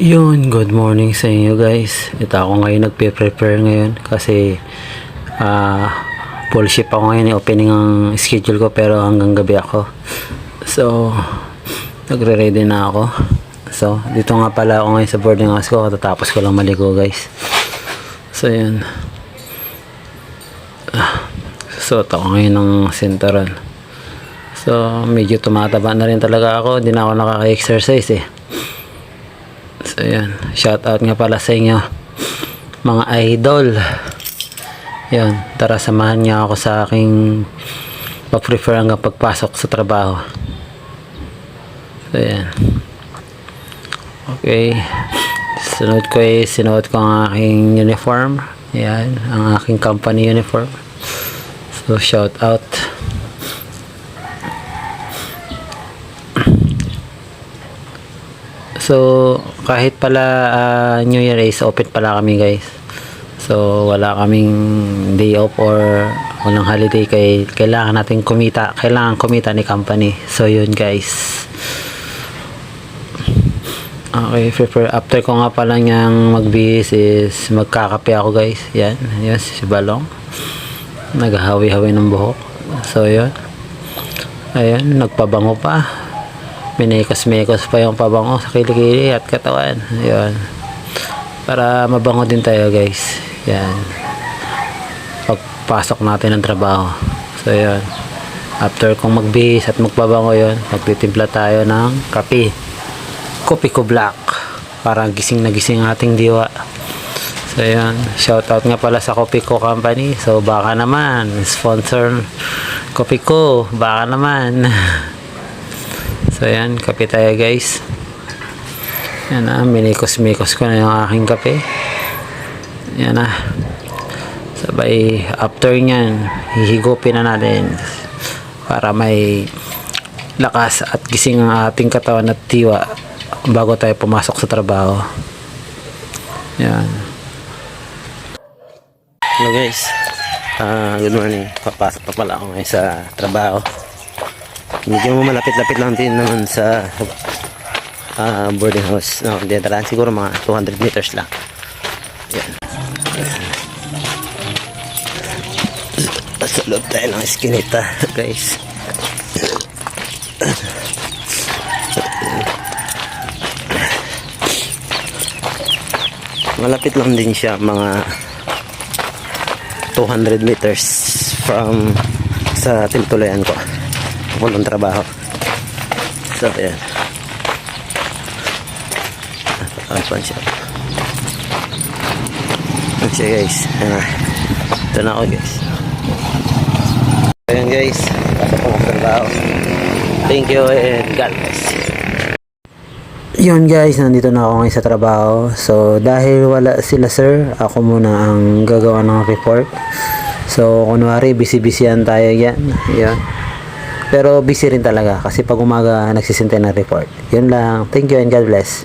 Yun, good morning sa inyo guys. Ito ako ngayon nagpe-prepare ngayon kasi ah full shift ako ngayon. Opening ang schedule ko pero hanggang gabi ako. So, nagre-ready na ako. So, dito nga pala ako ngayon sa boarding house ko. Katatapos ko lang maligo guys. So, yun. Ah, suot ako ngayon ng sinturon. So, medyo tumataba na rin talaga ako. Hindi na ako nakaka-exercise eh. So yan, shout out nga pala sa inyo mga idol. Yan, tara samahan niyo ako sa aking pa-prefer hanggang pagpasok sa trabaho. So yan. Okay. Sunod ko eh, sinuot ko ang aking uniform. Yan, ang aking company uniform. So shout out. So, kahit pala ah, New Year is open pala kami guys. So, wala kaming day off or walang holiday kay kailangan natin kumita. Kailangan kumita ni company. So, yun guys. Okay, prepare. After ko nga pala niyang magbihis is magkakape ako guys. Yan, yan si Balong. Naghahawi-hawi ng buhok. So, yun. Ayan, nagpabango pa. Minikos-mikos pa yung pabango sa kilikili at katawan. Ayan. Para mabango din tayo guys. Yan. Pagpasok natin ng trabaho. So, yun. After kong magbihis at magpabango yun, magtitimpla tayo ng kape. Kopi ko black. Para gising na gising ating diwa. So, yun. Shoutout nga pala sa Kopi ko company. So, baka naman. Sponsor Kopi ko. Baka naman. So, yan. Kape tayo, guys. Yan na. Minikos-mikos ko na yung aking kape. Yan na. Sabay, after nyan, hihigupin na natin para may lakas at gising ang ating katawan at tiwa bago tayo pumasok sa trabaho. Yan. Hello guys. Ah, good morning. Papasok pa pala ako ngayon sa trabaho. Medyo malapit-lapit lang din naman sa ah, boarding house. No, hindi daraan siguro mga 200 meters lang. Yan. Sa loob tayo ng eskinita, guys. Malapit lang din siya, mga 200 meters from sa timpulayan ko pupuntang trabaho. So ayan. Napakapan siya siya guys. Ayan ito na ako guys. Ayan guys. Pasok thank you and God bless. Yun guys, nandito na ako ngayon sa trabaho. So, dahil wala sila sir, ako muna ang gagawa ng report. So, kunwari, busy-busyan tayo yan. Yan. Pero busy rin talaga kasi pag umaga nagsisintay ng report. Yun lang. Thank you and God bless.